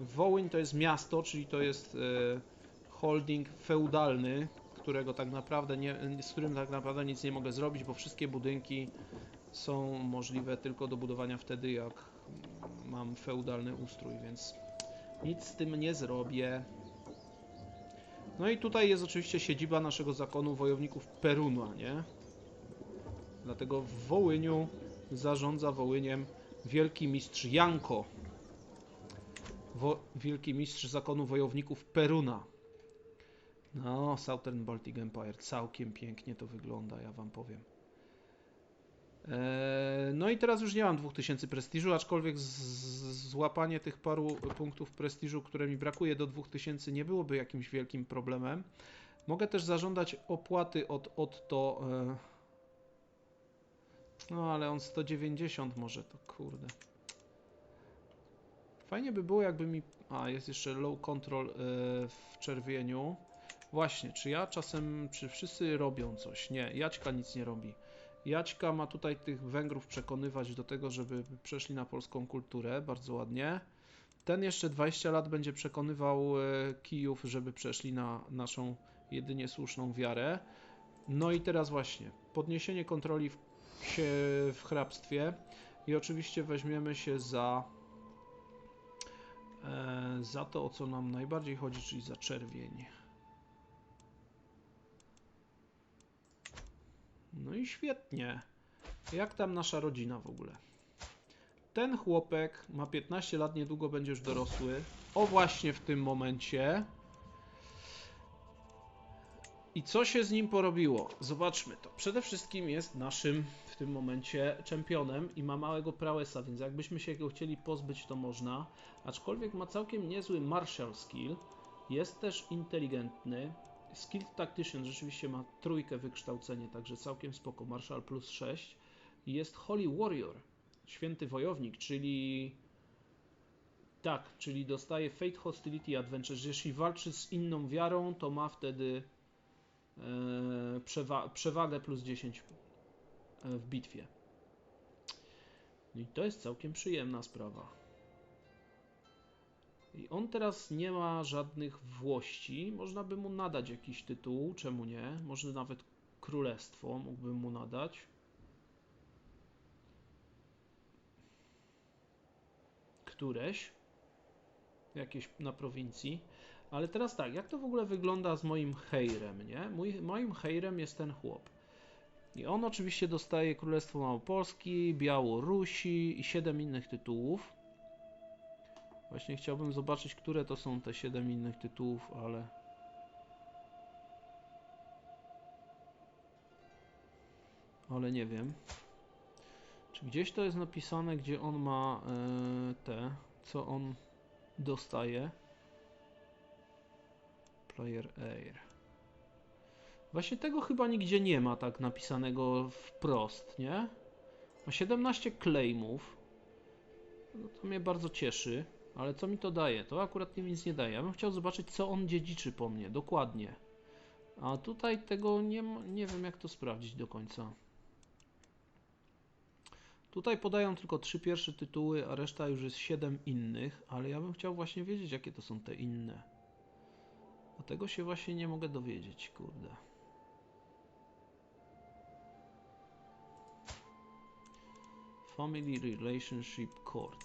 Wołyń to jest miasto, czyli to jest e, holding feudalny, którego tak naprawdę nie, z którym tak naprawdę nic nie mogę zrobić, bo wszystkie budynki są możliwe tylko do budowania wtedy, jak mam feudalny ustrój, więc nic z tym nie zrobię. No i tutaj jest oczywiście siedziba naszego zakonu wojowników Peruna, nie? Dlatego w Wołyniu zarządza Wołyniem wielki mistrz Janko. Wielki mistrz zakonu wojowników Peruna. No, Southern Baltic Empire. Całkiem pięknie to wygląda, ja wam powiem. Eee, no i teraz już nie mam 2000 prestiżu, aczkolwiek złapanie tych paru punktów prestiżu, które mi brakuje do 2000 nie byłoby jakimś wielkim problemem. Mogę też zażądać opłaty od Otto. E... No ale on 190 może, to kurde. Fajnie by było jakby mi... A, jest jeszcze low control e, w czerwieniu. Właśnie, czy ja czasem, czy wszyscy robią coś? Nie, Jaćka nic nie robi. Jaćka ma tutaj tych Węgrów przekonywać do tego, żeby przeszli na polską kulturę, bardzo ładnie. Ten jeszcze 20 lat będzie przekonywał e, Kijów, żeby przeszli na naszą jedynie słuszną wiarę. No i teraz właśnie, podniesienie kontroli w, w hrabstwie i oczywiście weźmiemy się za za to, o co nam najbardziej chodzi, czyli za czerwień. No i świetnie. Jak tam nasza rodzina w ogóle? Ten chłopek ma 15 lat, niedługo będzie już dorosły. O właśnie w tym momencie. I co się z nim porobiło? Zobaczmy to. Przede wszystkim jest naszym w tym momencie czempionem i ma małego prowessa, więc jakbyśmy się go chcieli pozbyć, to można. Aczkolwiek ma całkiem niezły martial skill. Jest też inteligentny. Skilled Tactician rzeczywiście ma trójkę wykształcenie, także całkiem spoko. Marshal plus 6. I jest Holy Warrior, święty wojownik, czyli tak, czyli dostaje Fate Hostility Adventure. Jeśli walczy z inną wiarą, to ma wtedy przewa przewagę plus 10 w bitwie. No I to jest całkiem przyjemna sprawa. I on teraz nie ma żadnych włości. Można by mu nadać jakiś tytuł, czemu nie? Może nawet królestwo mógłbym mu nadać. Któreś. Jakieś na prowincji. Ale teraz tak, jak to w ogóle wygląda z moim hejrem, nie? Mój, moim hejrem jest ten chłop. I on oczywiście dostaje Królestwo Małopolski, Białorusi i 7 innych tytułów. Właśnie chciałbym zobaczyć, które to są te 7 innych tytułów, ale... Ale nie wiem. Czy gdzieś to jest napisane, gdzie on ma e, te, co on dostaje? Player Air. Właśnie tego chyba nigdzie nie ma tak napisanego wprost, nie? Ma 17 claimów. No to mnie bardzo cieszy. Ale co mi to daje? To akurat mi nic nie daje. Ja bym chciał zobaczyć, co on dziedziczy po mnie, dokładnie. A tutaj tego nie, nie wiem, jak to sprawdzić do końca. Tutaj podają tylko trzy pierwsze tytuły, a reszta już jest siedem innych, ale ja bym chciał właśnie wiedzieć, jakie to są te inne. A tego się właśnie nie mogę dowiedzieć, kurde. Family Relationship Court.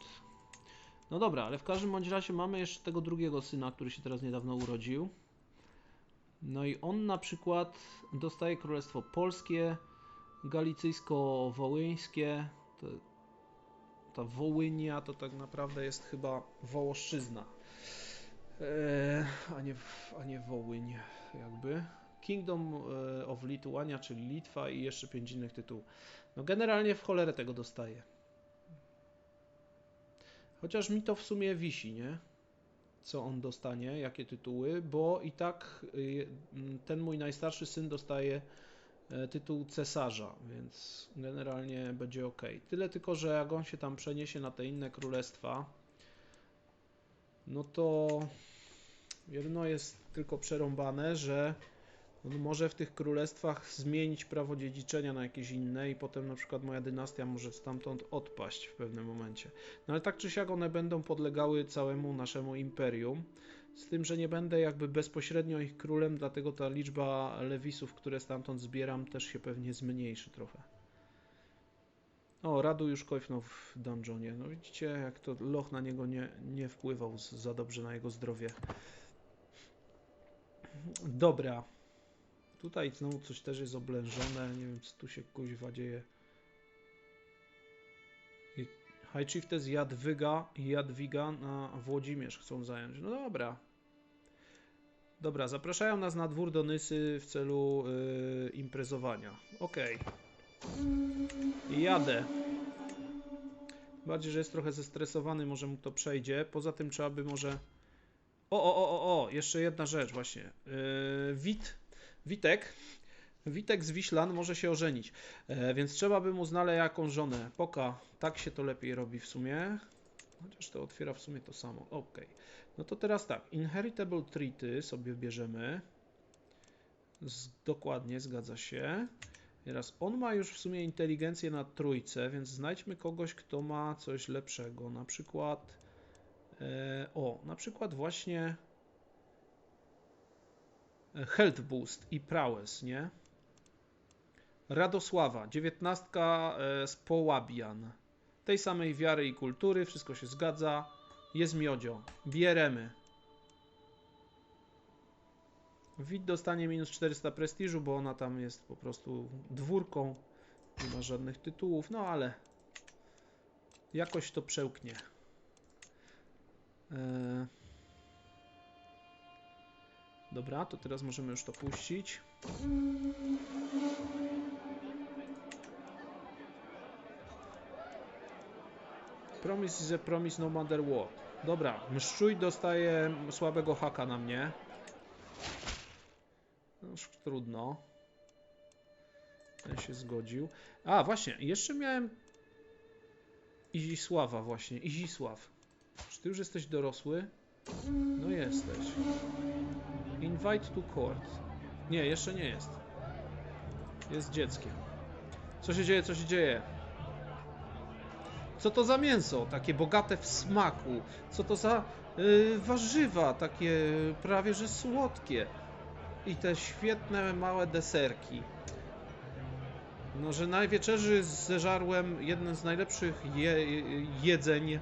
No dobra, ale w każdym bądź razie mamy jeszcze tego drugiego syna, który się teraz niedawno urodził. No i on na przykład dostaje Królestwo Polskie, Galicyjsko-Wołyńskie. ta Wołynia to tak naprawdę jest chyba Wołoszczyzna, a, nie, a nie Wołyń jakby. Kingdom e, of Lithuania, czyli Litwa i jeszcze pięć innych tytułów. No generalnie w cholerę tego dostaje. Chociaż mi to w sumie wisi, nie? Co on dostanie, jakie tytuły, bo i tak y, ten mój najstarszy syn dostaje e, tytuł cesarza, więc generalnie będzie ok. Tyle tylko, że jak on się tam przeniesie na te inne królestwa, no to jedno jest tylko przerąbane, że On może w tych królestwach zmienić prawo dziedziczenia na jakieś inne i potem na przykład moja dynastia może stamtąd odpaść w pewnym momencie. No ale tak czy siak one będą podlegały całemu naszemu imperium. Z tym, że nie będę jakby bezpośrednio ich królem, dlatego ta liczba lewisów, które stamtąd zbieram, też się pewnie zmniejszy trochę. O, Radu już kojfnął w dungeonie. No widzicie, jak to loch na niego nie, nie wpływał za dobrze na jego zdrowie. Dobra. Tutaj znowu coś też jest oblężone. Nie wiem, co tu się kuźwa dzieje. High Chiefess Jadwiga i Jadwiga na Włodzimierz chcą zająć. No dobra. Dobra, zapraszają nas na dwór do Nysy w celu yy, imprezowania. Okej. Jadę. Bardziej, że jest trochę zestresowany, może mu to przejdzie. Poza tym trzeba by może... O, o, o, o, o, jeszcze jedna rzecz właśnie. Yy, Wit, Witek, Witek z Wiślan może się ożenić, e, więc trzeba by mu znaleźć jakąś żonę. Poka, tak się to lepiej robi w sumie. Chociaż to otwiera w sumie to samo. Ok. No to teraz tak. Inheritable treaty sobie bierzemy. Z, dokładnie, zgadza się. Teraz on ma już w sumie inteligencję na trójce, więc znajdźmy kogoś, kto ma coś lepszego. Na przykład. E, o, na przykład właśnie. e, Health Boost i Prowess, nie? Radosława, dziewiętnastka e, z Połabian. Tej samej wiary i kultury, wszystko się zgadza. Jest miodzio. Bieremy. Wid dostanie minus 400 prestiżu, bo ona tam jest po prostu dwórką. Nie ma żadnych tytułów, no ale jakoś to przełknie. E... Dobra, to teraz możemy już to puścić. Promise is a promise no matter what. Dobra, mszczuj dostaje słabego haka na mnie. Już trudno. Ten się zgodził. A, właśnie, jeszcze miałem Izisława właśnie, Izisław. Czy ty już jesteś dorosły? No jesteś. Invite to court. Nie, jeszcze nie jest. Jest dzieckiem. Co się dzieje, co się dzieje? Co to za mięso, takie bogate w smaku? Co to za y, warzywa, takie prawie że słodkie? I te świetne małe deserki. No, że na wieczerzy zeżarłem jeden z najlepszych je, jedzeń,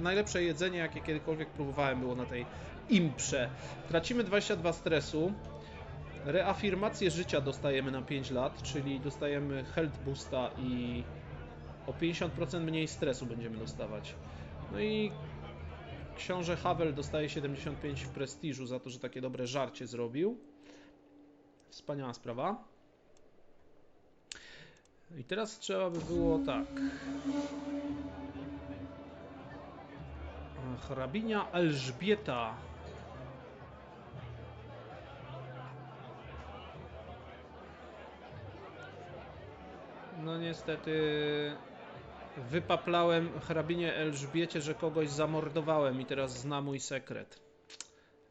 najlepsze jedzenie, jakie kiedykolwiek próbowałem, było na tej imprze. Tracimy 22 stresu. Reafirmację życia dostajemy na 5 lat, czyli dostajemy health boosta i o 50% mniej stresu będziemy dostawać. No i książę Havel dostaje 75 prestiżu za to, że takie dobre żarcie zrobił. Wspaniała sprawa. I teraz trzeba by było tak. Hrabinia Elżbieta. No niestety wypaplałem hrabinie Elżbiecie, że kogoś zamordowałem i teraz zna mój sekret.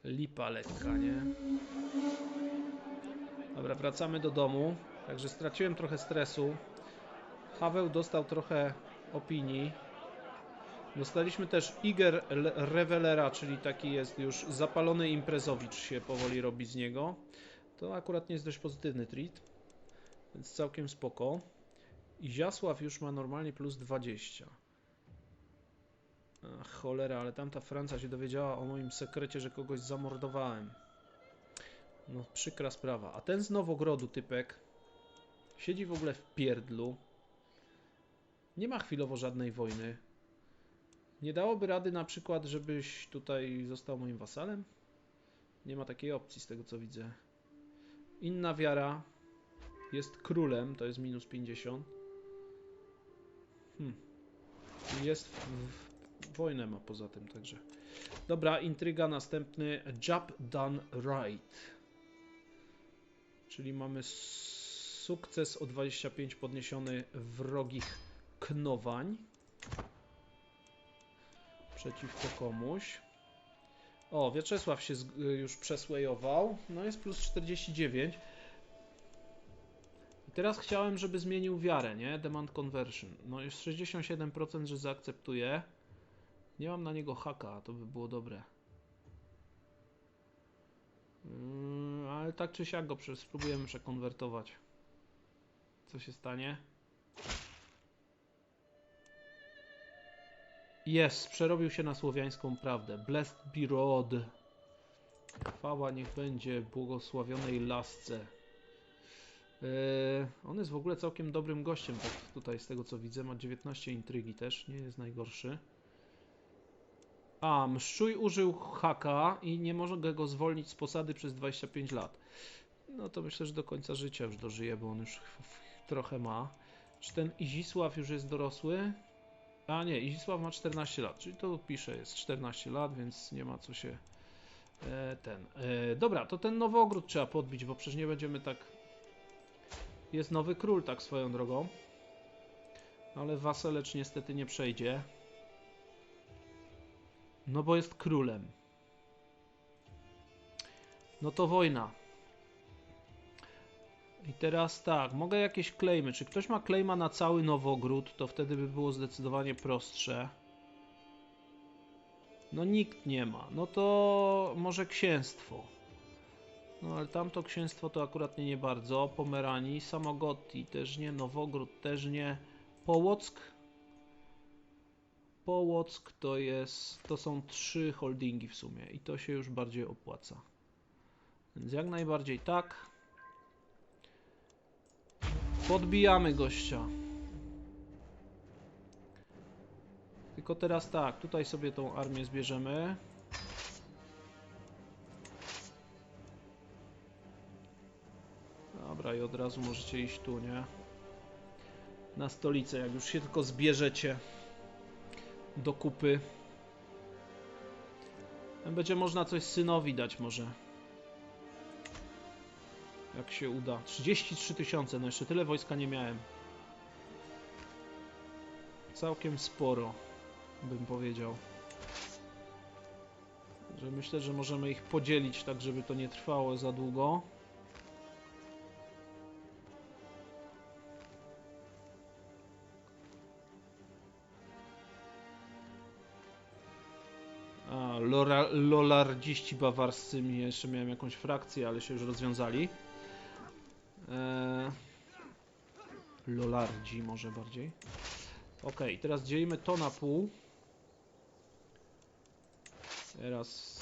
Lipa lekka, nie? Dobra, wracamy do domu. Także straciłem trochę stresu. Haweł dostał trochę opinii. Dostaliśmy też Iger Revelera, czyli taki jest już zapalony imprezowicz się powoli robi z niego. To akurat nie jest dość pozytywny treat, więc całkiem spoko. I Ziasław już ma normalnie plus 20. Ach, cholera, ale tamta Franca się dowiedziała o moim sekrecie, że kogoś zamordowałem. No, przykra sprawa. A ten z Nowogrodu, typek, siedzi w ogóle w pierdlu. Nie ma chwilowo żadnej wojny. Nie dałoby rady na przykład, żebyś tutaj został moim wasalem? Nie ma takiej opcji z tego co widzę. Inna wiara jest królem, to jest minus 50. Hmm. Jest w, w, wojnę ma poza tym także. Dobra, intryga następny. Job done right. Czyli mamy sukces o 25 podniesiony wrogich knowań przeciwko komuś. O, Wieczesław się już przesłajował. No jest plus 49. Teraz chciałem, żeby zmienił wiarę, nie? Demand conversion. No jest 67%, że zaakceptuje. Nie mam na niego haka, to by było dobre. Yy, ale tak czy siak go spróbujemy przekonwertować. Co się stanie? Jest, przerobił się na słowiańską prawdę. Blessed be Rod. Chwała niech będzie błogosławionej lasce. Yy, on jest w ogóle całkiem dobrym gościem, tak tutaj z tego co widzę. Ma 19 intrygi też, nie jest najgorszy. A, Mszczuj użył haka i nie mogę go zwolnić z posady przez 25 lat. No to myślę, że do końca życia już dożyje, bo on już ch- ch- trochę ma. Czy ten Izisław już jest dorosły? A nie, Izisław ma 14 lat, czyli to pisze, jest 14 lat, więc nie ma co się e, ten. E, dobra, to ten nowy ogród trzeba podbić, bo przecież nie będziemy tak. Jest nowy król, tak swoją drogą. Ale Waselecz niestety nie przejdzie. No bo jest królem. No to wojna. I teraz tak, mogę jakieś claimy. Czy ktoś ma claima na cały Nowogród, to wtedy by było zdecydowanie prostsze. No nikt nie ma. No to może księstwo. No ale tamto księstwo to akurat nie, nie bardzo. Pomeranii, Samogotti też nie, Nowogród też nie. Połock. Połock to jest, to są trzy holdingi w sumie i to się już bardziej opłaca. Więc jak najbardziej tak. Podbijamy gościa. Tylko teraz tak, tutaj sobie tą armię zbierzemy. Dobra, i od razu możecie iść tu, nie? Na stolicę, jak już się tylko zbierzecie do kupy. Będzie można coś synowi dać może. Jak się uda. 33 tysiące, no jeszcze tyle wojska nie miałem. Całkiem sporo, bym powiedział. Że myślę, że możemy ich podzielić tak, żeby to nie trwało za długo. Lolardziści bawarscy mi jeszcze miałem jakąś frakcję, ale się już rozwiązali. Eee, lolardzi może bardziej. Ok, teraz dzielimy to na pół. Teraz...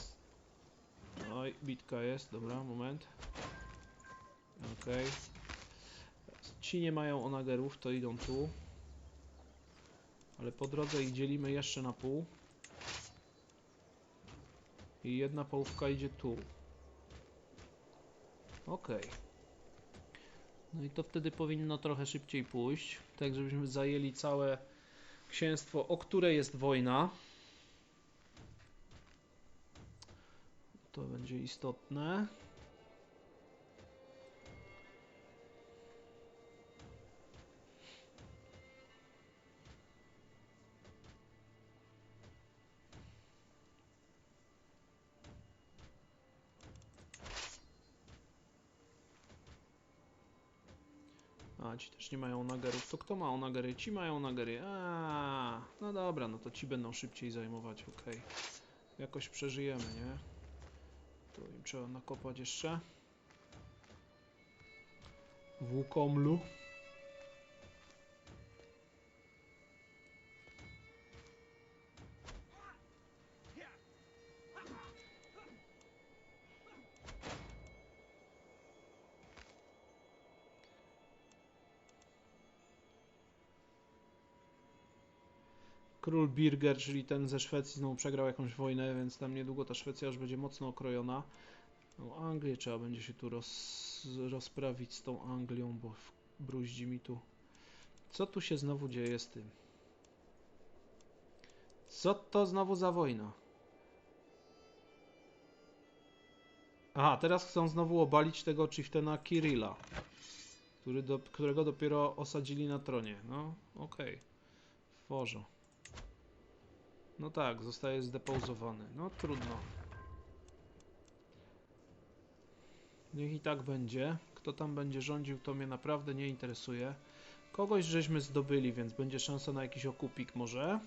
Oj, bitka jest, dobra, moment. Ok. Ci nie mają onagerów, to idą tu. Ale po drodze ich dzielimy jeszcze na pół. I jedna połówka idzie tu. Ok. No i to wtedy powinno trochę szybciej pójść. Tak, żebyśmy zajęli całe księstwo, o które jest wojna. To będzie istotne. Ci też nie mają nagerów. To kto ma onagery? Ci mają nagery. A, no dobra, no to ci będą szybciej zajmować, okej. Jakoś przeżyjemy, nie? Tu im trzeba nakopać jeszcze. W. Król Birger, czyli ten ze Szwecji, znowu przegrał jakąś wojnę, więc tam niedługo ta Szwecja już będzie mocno okrojona. No, Anglię trzeba będzie się tu roz, rozprawić z tą Anglią, bo bruździ mi tu. Co tu się znowu dzieje z tym? Co to znowu za wojna? Aha, teraz chcą znowu obalić tego chieftena Kirilla, który do, którego dopiero osadzili na tronie. No, okej. W porządku. No tak, zostaje zdepauzowany. No trudno. Niech i tak będzie. Kto tam będzie rządził, to mnie naprawdę nie interesuje. Kogoś żeśmy zdobyli, więc będzie szansa na jakiś okupik może.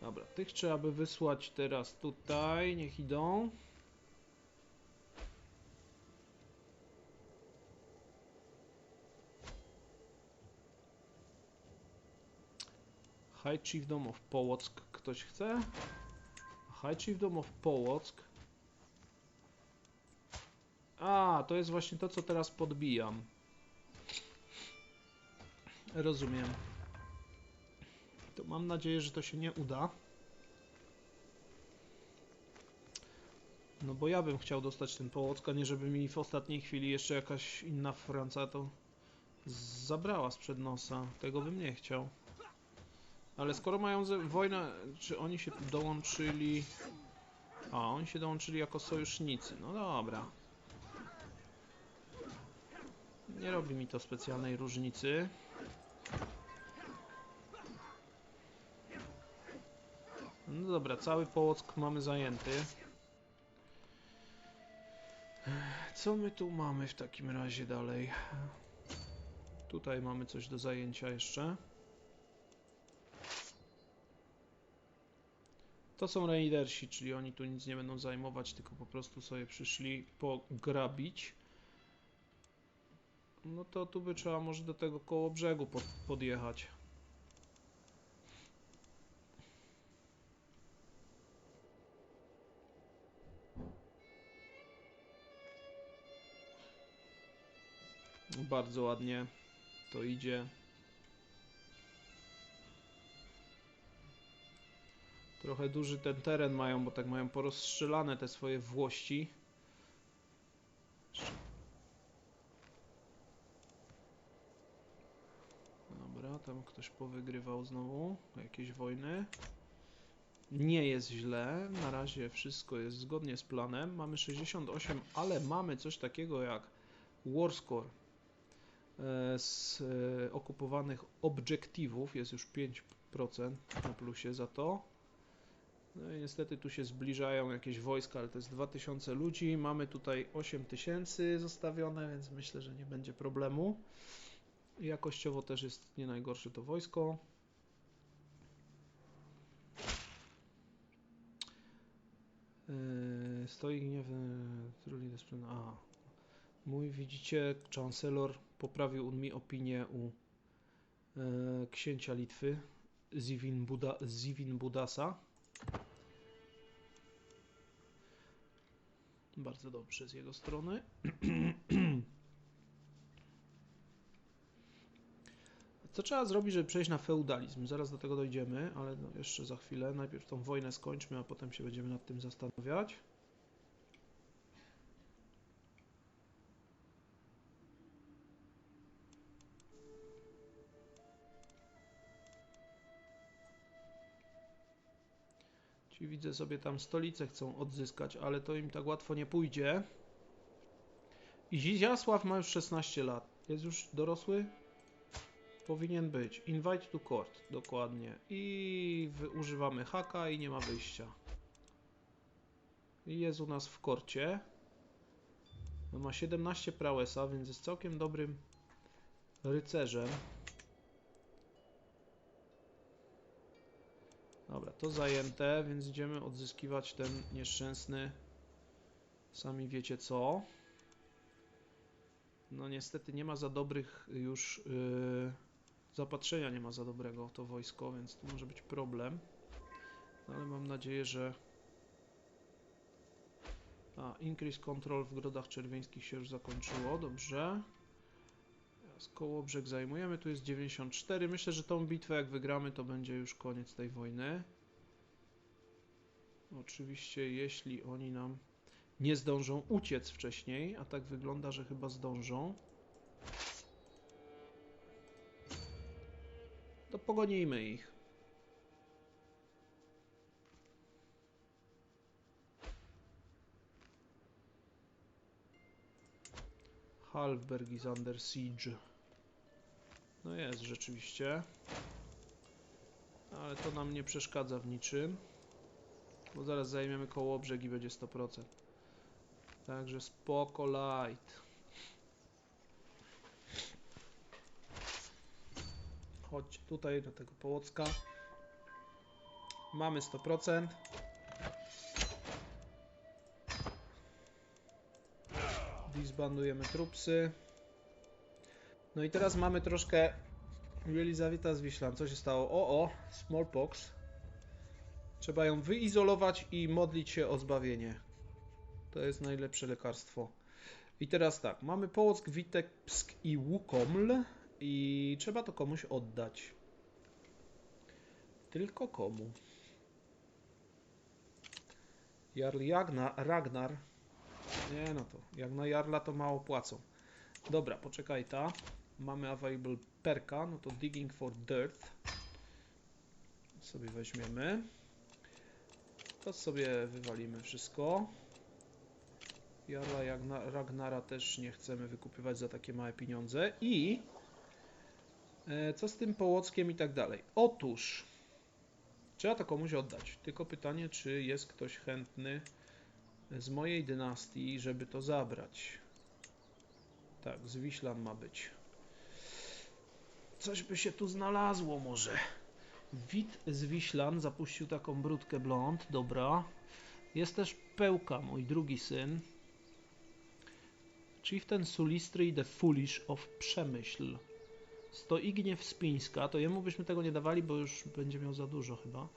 Dobra, tych trzeba by wysłać teraz tutaj, niech idą. High Chiefdom of Połock. Ktoś chce? High Chiefdom of Połock. A, to jest właśnie to, co teraz podbijam. Rozumiem. To mam nadzieję, że to się nie uda. No bo ja bym chciał dostać ten Połock, a nie żeby mi w ostatniej chwili jeszcze jakaś inna Franca to zabrała sprzed nosa. Tego bym nie chciał. Ale skoro mają wojnę, czy oni się dołączyli... A, oni się dołączyli jako sojusznicy. No dobra. Nie robi mi to specjalnej różnicy. No dobra, cały Połock mamy zajęty. Co my tu mamy w takim razie dalej? Tutaj mamy coś do zajęcia jeszcze. To są raidersi, czyli oni tu nic nie będą zajmować, tylko po prostu sobie przyszli pograbić. No to tu by trzeba może do tego koło brzegu pod, podjechać. Bardzo ładnie to idzie. Trochę duży ten teren mają, bo tak mają porozstrzelane te swoje włości. Dobra, tam ktoś powygrywał znowu jakieś wojny. Nie jest źle, na razie wszystko jest zgodnie z planem. Mamy 68, ale mamy coś takiego jak Warscore e, z e, okupowanych obiektywów. Jest już 5% na plusie za to. No i niestety tu się zbliżają jakieś wojska, ale to jest 2000 ludzi. Mamy tutaj 8000 zostawione, więc myślę, że nie będzie problemu. Jakościowo też jest nie najgorsze to wojsko. Yy, stoi gniew A. Mój, widzicie, chancellor poprawił mi opinię u e, księcia Litwy, Zivin, Buda, Zivin Budasa. Bardzo dobrze z jego strony. Co trzeba zrobić, żeby przejść na feudalizm? Zaraz do tego dojdziemy, ale no jeszcze za chwilę. Najpierw tą wojnę skończmy, a potem się będziemy nad tym zastanawiać. Widzę sobie tam stolicę chcą odzyskać, ale to im tak łatwo nie pójdzie. I Zizjasław ma już 16 lat. Jest już dorosły? Powinien być. Invite to court, dokładnie. I używamy haka i nie ma wyjścia. I jest u nas w korcie. Ma 17 prałesa, więc jest całkiem dobrym rycerzem. Dobra, to zajęte, więc idziemy odzyskiwać ten nieszczęsny. Sami wiecie co. No niestety nie ma za dobrych już yy, zapatrzenia nie ma za dobrego to wojsko, więc tu może być problem. No, ale mam nadzieję, że a, increase control w grodach czerwieńskich się już zakończyło, dobrze. Teraz Kołobrzeg zajmujemy, tu jest 94. Myślę, że tą bitwę jak wygramy, to będzie już koniec tej wojny. Oczywiście, jeśli oni nam nie zdążą uciec wcześniej, a tak wygląda, że chyba zdążą. To pogonijmy ich. Halberg is under siege. No jest rzeczywiście. Ale to nam nie przeszkadza w niczym. Bo zaraz zajmiemy koło brzeg i będzie 100%. Także spoko light. Chodźcie tutaj do tego połocka. Mamy 100%. Disbandujemy trupsy. No i teraz mamy troszkę Jelizaweta z Wiślam. Co się stało? O, o, smallpox. Trzeba ją wyizolować i modlić się o zbawienie. To jest najlepsze lekarstwo. I teraz tak, mamy Połock, Witebsk i Łukoml i trzeba to komuś oddać. Tylko komu? Jarl Jagna, Ragnar. Nie no to, jak na Jarla to mało płacą. Dobra, poczekaj ta. Mamy available perka, no to digging for dirt. Sobie weźmiemy. To sobie wywalimy wszystko. Jarla Jagna, Ragnara też nie chcemy wykupywać za takie małe pieniądze. I e, co z tym Połockiem i tak dalej? Otóż trzeba to komuś oddać. Tylko pytanie, czy jest ktoś chętny z mojej dynastii, żeby to zabrać. Tak, z Wiślam ma być. Coś by się tu znalazło może. Wit z Wiślan zapuścił taką brudkę blond, dobra. Jest też Pełka, mój drugi syn. Chieftain Sulistry the Foolish of Przemyśl. Stoigniew Spińska, to jemu byśmy tego nie dawali, bo już będzie miał za dużo chyba.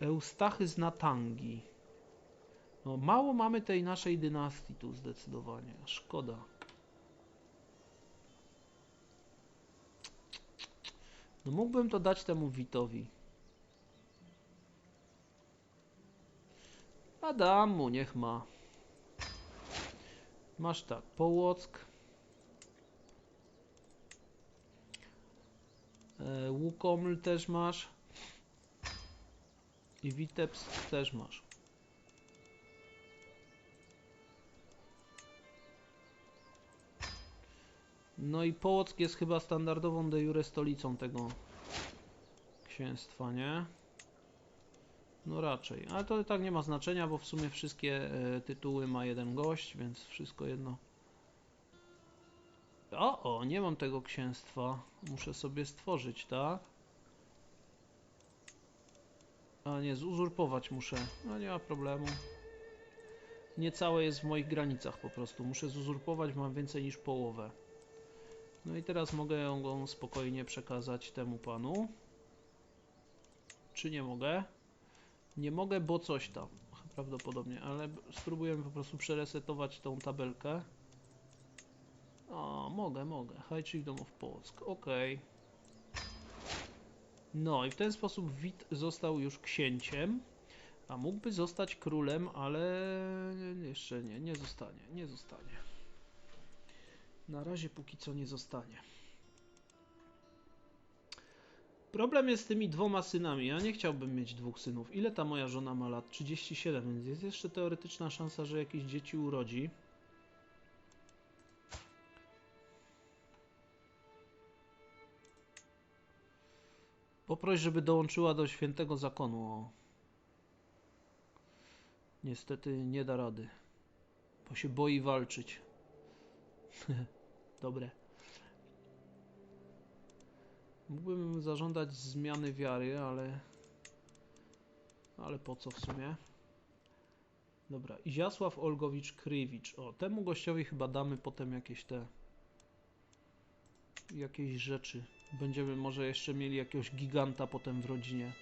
Eustachy z Natangi. No, mało mamy tej naszej dynastii tu zdecydowanie. Szkoda. No mógłbym to dać temu Witowi. A dam mu, niech ma. Masz tak, Połock. E, Łukoml też masz. I Witebsk też masz. No i Połock jest chyba standardową de jure stolicą tego księstwa, nie? No raczej, ale to tak nie ma znaczenia, bo w sumie wszystkie e, tytuły ma jeden gość, więc wszystko jedno. O, o, nie mam tego księstwa. Muszę sobie stworzyć, tak? A nie, zuzurpować muszę. No nie ma problemu. Niecałe jest w moich granicach po prostu. Muszę zuzurpować, mam więcej niż połowę. No i teraz mogę ją spokojnie przekazać temu panu. Czy nie mogę? Nie mogę, bo coś tam. Prawdopodobnie, ale spróbujemy po prostu przeresetować tą tabelkę. O, mogę, mogę. Chiefdom of Polsk. Ok. No i w ten sposób Wit został już księciem. A mógłby zostać królem, ale jeszcze nie, nie zostanie, nie zostanie. Na razie póki co nie zostanie. Problem jest z tymi dwoma synami. Ja nie chciałbym mieć dwóch synów. Ile ta moja żona ma lat? 37, więc jest jeszcze teoretyczna szansa, że jakieś dzieci urodzi. Poproś, żeby dołączyła do świętego zakonu. Niestety nie da rady, bo się boi walczyć. Dobre. Mógłbym zażądać zmiany wiary, ale... Ale po co w sumie? Dobra, Iziasław Olgowicz Krywicz. O, temu gościowi chyba damy potem jakieś te... Jakieś rzeczy. Będziemy może jeszcze mieli jakiegoś giganta potem w rodzinie.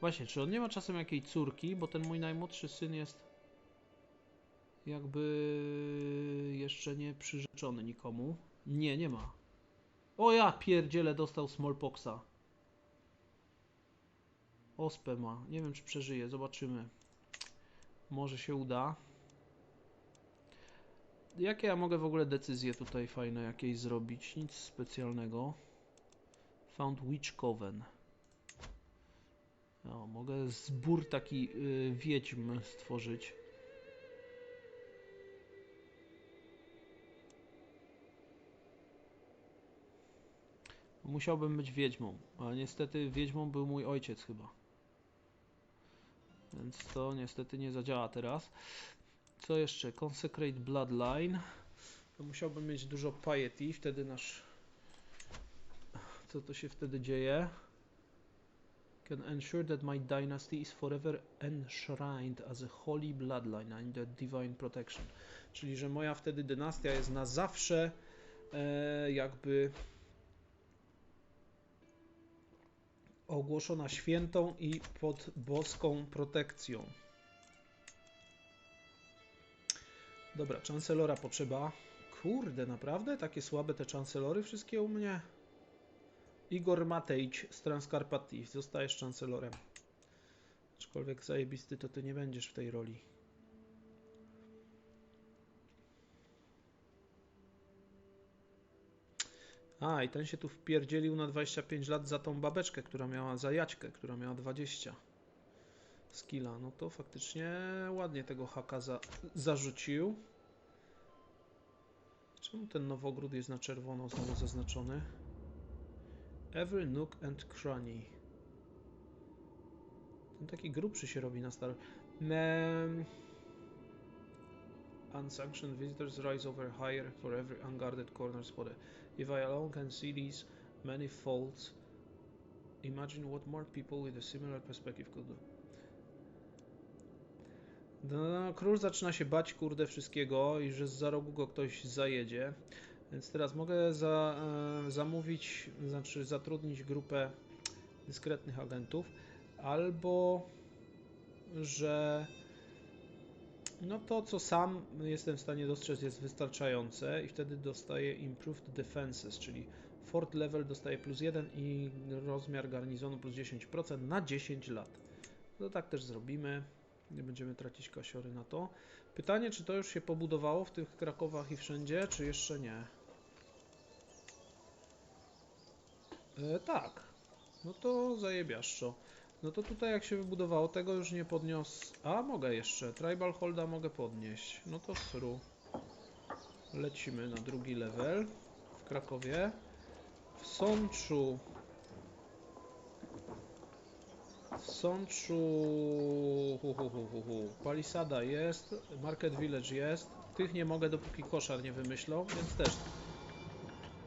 Właśnie, czy on nie ma czasem jakiej córki? Bo ten mój najmłodszy syn jest jakby jeszcze nie przyrzeczony nikomu. Nie, nie ma. O ja pierdziele dostał smallpoxa. Ospę ma. Nie wiem czy przeżyje, zobaczymy. Może się uda. Jakie ja mogę w ogóle decyzje tutaj fajne jakieś zrobić? Nic specjalnego. Found Witch Coven. O, mogę zbór taki yy, wiedźm stworzyć. Musiałbym być wiedźmą, ale niestety wiedźmą był mój ojciec chyba. Więc to niestety nie zadziała teraz. Co jeszcze? Consecrate Bloodline. To musiałbym mieć dużo piety, wtedy nasz co to się wtedy dzieje? Can ensure that my dynasty is forever enshrined as a holy bloodline under divine protection. Czyli, że moja wtedy dynastia jest na zawsze e, jakby ogłoszona świętą i pod boską protekcją. Dobra, chancelora potrzeba. Kurde, naprawdę? Takie słabe te chancelory wszystkie u mnie? Igor Matejć z Transkarpatii. Zostajesz chancelorem. Aczkolwiek zajebisty to ty nie będziesz w tej roli. A, i ten się tu wpierdzielił na 25 lat za tą babeczkę, która miała za Jaćkę, która miała 20 skilla. No to faktycznie ładnie tego haka za, zarzucił. Czemu ten nowogród jest na czerwono znowu zaznaczony? Every nook and cranny. Ten taki grubszy się robi na stary. Mem... Unsanctioned visitors rise over higher for every unguarded corner spotted. If I alone can see these many faults, imagine what more people with a similar perspective could do. No, król zaczyna się bać, kurde, wszystkiego i że za rogu go ktoś zajedzie. Więc teraz mogę za, e, zamówić, znaczy zatrudnić grupę dyskretnych agentów, albo że no to, co sam jestem w stanie dostrzec, jest wystarczające i wtedy dostaję Improved Defenses, czyli Fort Level dostaje plus 1 i rozmiar garnizonu plus 10% na 10 lat. To tak też zrobimy. Nie będziemy tracić kasiory na to. Pytanie, czy to już się pobudowało w tych Krakowach i wszędzie, czy jeszcze nie? E, tak. No to zajebiaszczo. No to tutaj jak się wybudowało, tego już nie podniosę. A, mogę jeszcze. Tribal Holda mogę podnieść. No to sru. Lecimy na drugi level w Krakowie. W Sączu. W Sączu. Hu, hu, hu, hu, hu. Palisada jest. Market Village jest. Tych nie mogę, dopóki koszar nie wymyślą, więc też.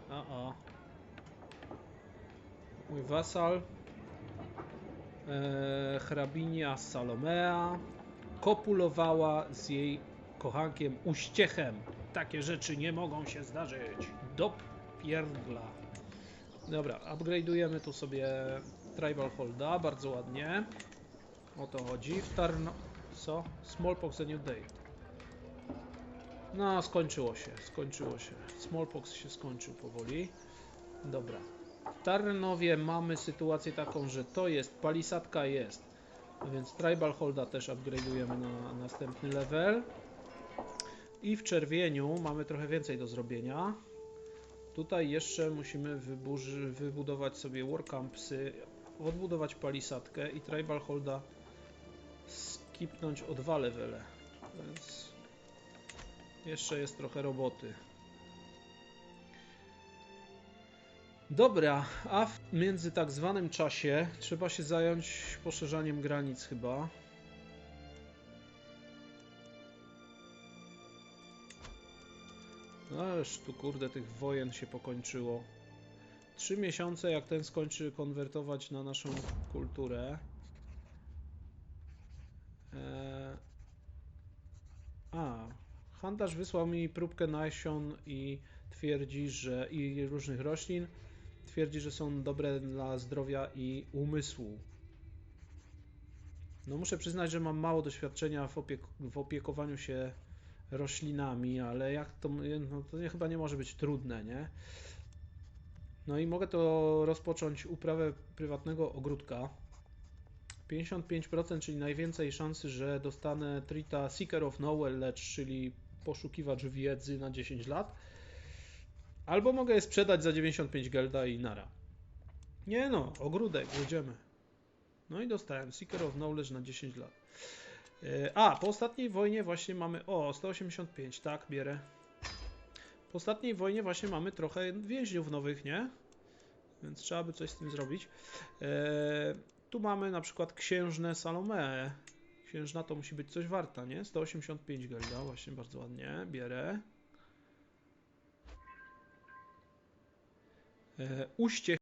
A, a. Mój wasal hrabinia Salomea kopulowała z jej kochankiem Uściechem. Takie rzeczy nie mogą się zdarzyć. Do pierdla. Dobra, upgrade'ujemy tu sobie Tribal Holda, bardzo ładnie. O to chodzi. W Tarno... Co? Smallpox a New Day. No, skończyło się, skończyło się. Smallpox się skończył powoli. Dobra. Tarnowie mamy sytuację taką, że to jest, palisadka jest, więc Tribal Holda też upgrade'ujemy na następny level. I w czerwieniu mamy trochę więcej do zrobienia. Tutaj jeszcze musimy wybudować sobie warcampsy, odbudować palisadkę i Tribal Holda skipnąć o dwa levele. Więc jeszcze jest trochę roboty. Dobra, a w między tak zwanym czasie trzeba się zająć poszerzaniem granic chyba. Ależ tu kurde tych wojen się pokończyło. Trzy miesiące jak ten skończy konwertować na naszą kulturę. Eee... A, handlarz wysłał mi próbkę nasion i twierdzi, że i różnych roślin twierdzi, że są dobre dla zdrowia i umysłu. No muszę przyznać, że mam mało doświadczenia w, opiek- w opiekowaniu się roślinami, ale jak to, no to chyba nie może być trudne, nie? No i mogę to rozpocząć uprawę prywatnego ogródka. 55%, czyli najwięcej szansy, że dostanę Trita Seeker of Knowledge, czyli poszukiwacz wiedzy na 10 lat. Albo mogę je sprzedać za 95 gelda i nara. Nie no, ogródek, jedziemy. No i dostałem Seeker of Knowledge na 10 lat. E, A, po ostatniej wojnie właśnie mamy... O, 185, tak, bierę. Po ostatniej wojnie właśnie mamy trochę więźniów nowych, nie? Więc trzeba by coś z tym zrobić. E, tu mamy na przykład księżnę Salome. Księżna to musi być coś warta, nie? 185 gelda, właśnie bardzo ładnie, bierę. E, Uściech